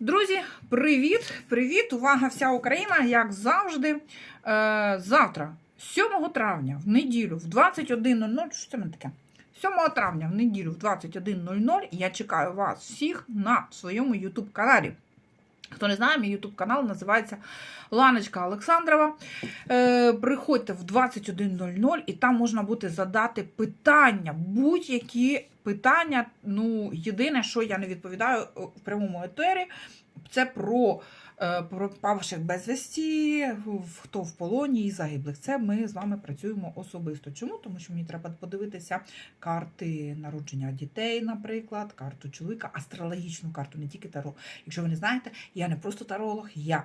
Друзі, привіт! Привіт! Увага, вся Україна, як завжди. Е, завтра, 7 травня, в неділю, в 21.00. Що це мене таке? 7 травня, в неділю, в 21.00 я чекаю вас всіх на своєму YouTube каналі. Хто не знає, мій YouTube канал називається Ланочка Олександрова. Е, приходьте в 21.00 і там можна буде задати питання, будь-які питання. Ну, єдине, що я не відповідаю в прямому етері, це про е, пропавших безвісті, хто в полоні і загиблих. Це ми з вами працюємо особисто. Чому? Тому що мені треба подивитися карти народження дітей, наприклад, карту чоловіка, астрологічну карту, не тільки таро. Якщо ви не знаєте, я не просто таролог, я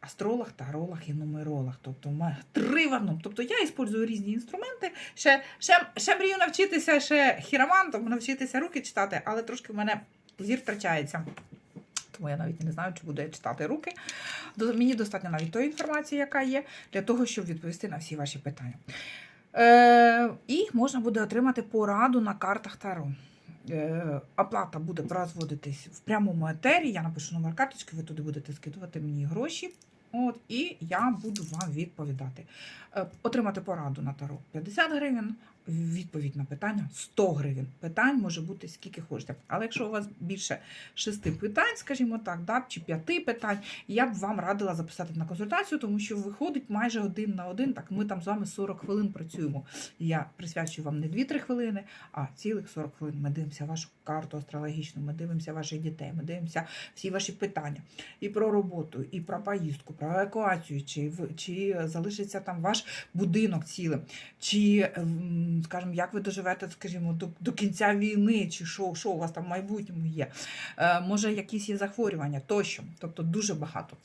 астролог, таролог і нумеролог. Тобто ми три в одному. Тобто я використовую різні інструменти. Ще, ще, ще мрію навчитися ще хіромантом, навчитися руки читати, але трошки в мене зір втрачається. Тому я навіть не знаю, чи буду я читати руки. Мені достатньо навіть тої інформації, яка є, для того, щоб відповісти на всі ваші питання. Е, і можна буде отримати пораду на картах Таро. Е, оплата буде розводитись в прямому етері. Я напишу номер карточки, ви туди будете скидувати мені гроші. От, і я буду вам відповідати. Е, отримати пораду на Таро 50 гривень, відповідь на питання 100 гривень. Питань може бути скільки хочете. Але якщо у вас більше шести питань, скажімо так, да, чи п'яти питань, я б вам радила записати на консультацію, тому що виходить майже один на один. Так ми там з вами 40 хвилин працюємо. Я присвячую вам не 2-3 хвилини, а цілих 40 хвилин. Ми дивимося вашу карту астрологічну, ми дивимося ваших дітей, ми дивимося всі ваші питання і про роботу, і про поїздку, про евакуацію, чи, чи залишиться там ваш будинок цілим, чи, скажімо, як ви доживете, скажімо, до, до кінця війни, чи що, що у вас там в майбутньому є. Е, може, якісь є захворювання тощо. Тобто дуже багато.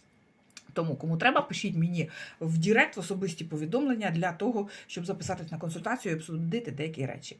Тому, кому треба, пишіть мені в Директ в особисті повідомлення для того, щоб записатись на консультацію і обсудити деякі речі,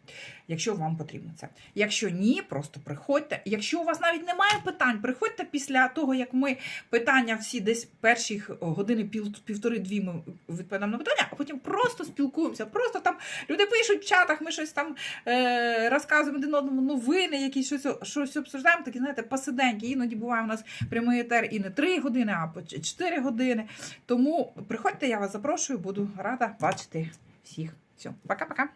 якщо вам потрібно це. Якщо ні, просто приходьте. Якщо у вас навіть немає питань, приходьте після того, як ми питання всі десь перші години пів, півтори-дві ми відповідаємо на питання, а потім просто спілкуємося. Просто там люди пишуть в чатах, ми щось там е, розказуємо один одному новини, якісь щось, щось обсуждаємо, такі, знаєте, посиденьки. Іноді буває у нас прямий етер і не 3 години, а по 4 години. Тому приходьте, я вас запрошую, буду рада бачити всіх. Все, пока-пока.